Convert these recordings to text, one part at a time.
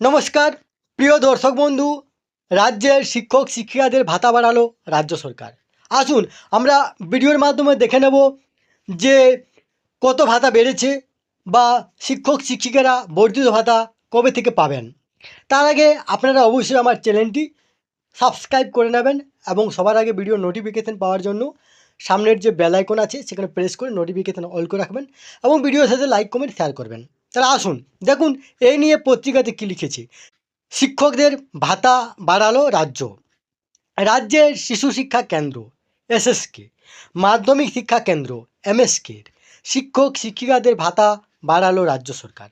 নমস্কার, প্রিয় দর্শক বন্ধু, রাজ্যের শিক্ষক, শিক্ষিকাদের ভাতা বাড়ালো রাজ্য সরকার। আসুন, আমরা ভিডিওর মাধ্যমে দেখে নেব যে কত ভাতা বেড়েছে বা শিক্ষক, শিক্ষিকারা বর্ধিত ভাতা কবে থেকে পাবেন। তার আগে আপনারা অবশ্যই আমার চ্যানেলটি সাবস্ক্রাইব করে নেবেন এবং সবার আগে ভিডিও নোটিফিকেশান পাওয়ার জন্য সামনের যে বেল আইকন আছে, সেখানে প্রেস করে নোটিফিকেশান অল করে রাখবেন এবং ভিডিওর সাথে লাইক কমেন্ট শেয়ার করবেন। তাহলে আসুন, দেখুন এই নিয়ে পত্রিকাতে কী লিখেছে। শিক্ষকদের ভাতা বাড়ালো রাজ্য। রাজ্যের শিশু শিক্ষা কেন্দ্র এসএসকে মাধ্যমিক শিক্ষা কেন্দ্র এমএসকে শিক্ষক শিক্ষিকাদের ভাতা বাড়ালো রাজ্য সরকার।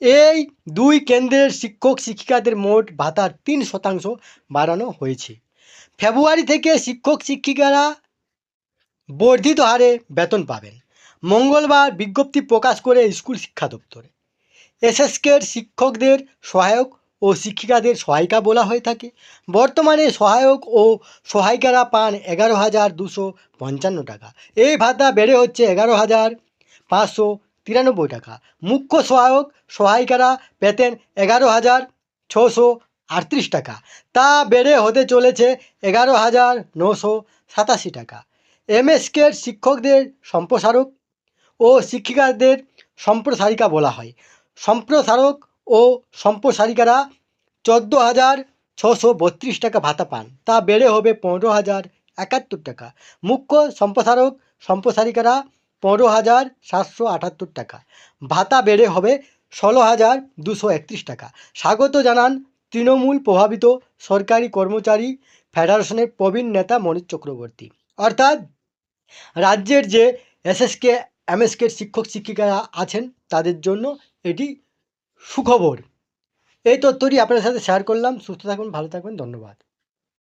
এই দুই কেন্দ্রের শিক্ষক শিক্ষিকাদের মোট ভাতার তিন শতাংশ বাড়ানো হয়েছে। ফেব্রুয়ারি থেকে শিক্ষক শিক্ষিকারা বর্ধিত হারে বেতন পাবেন। মঙ্গলবার বিজ্ঞপ্তি প্রকাশ করে স্কুল শিক্ষা দপ্তর। এসএসকের শিক্ষকদের সহায়ক ও শিক্ষিকাদের সহায়িকা বলা হয়ে থাকে। বর্তমানে সহায়ক ও সহায়িকারা পান এগারো হাজার দুশো পঞ্চান্ন টাকা। এই ভাতা বেড়ে হচ্ছে এগারো হাজার পাঁচশো তিরানব্বই টাকা। মুখ্য সহায়ক সহায়িকারা পেতেন এগারো হাজার ছশো আটত্রিশ টাকা। তা বেড়ে হতে চলেছে এগারো হাজার নশো সাতাশি টাকা। এমএসকের শিক্ষকদের সম্প্রসারক ও শিক্ষিকাদের সম্প্রসারিকা বলা হয়। সম্প্রসারক ও সম্প্রসারিকারা চোদ্দ হাজার ছশো বত্রিশ টাকা ভাতা পান। তা বেড়ে হবে পনেরো হাজার একাত্তর টাকা। মুখ্য সম্প্রসারক সম্প্রসারিকারা পনেরো হাজার সাতশো আটাত্তর টাকা। ভাতা বেড়ে হবে ষোলো হাজার দুশো একত্রিশ টাকা। স্বাগত জানান তৃণমূল প্রভাবিত সরকারি কর্মচারী ফেডারেশনের প্রবীণ নেতা মনোজ চক্রবর্তী। অর্থাৎ রাজ্যের যে এসএসকে এমএসকে শিক্ষক শিক্ষিকারা আছেন, তাদের জন্য এটি সুখবর। এই তথ্যটি আপনার সাথে শেয়ার করলাম। সুস্থ থাকুন, ভালো থাকবেন ধন্যবাদ।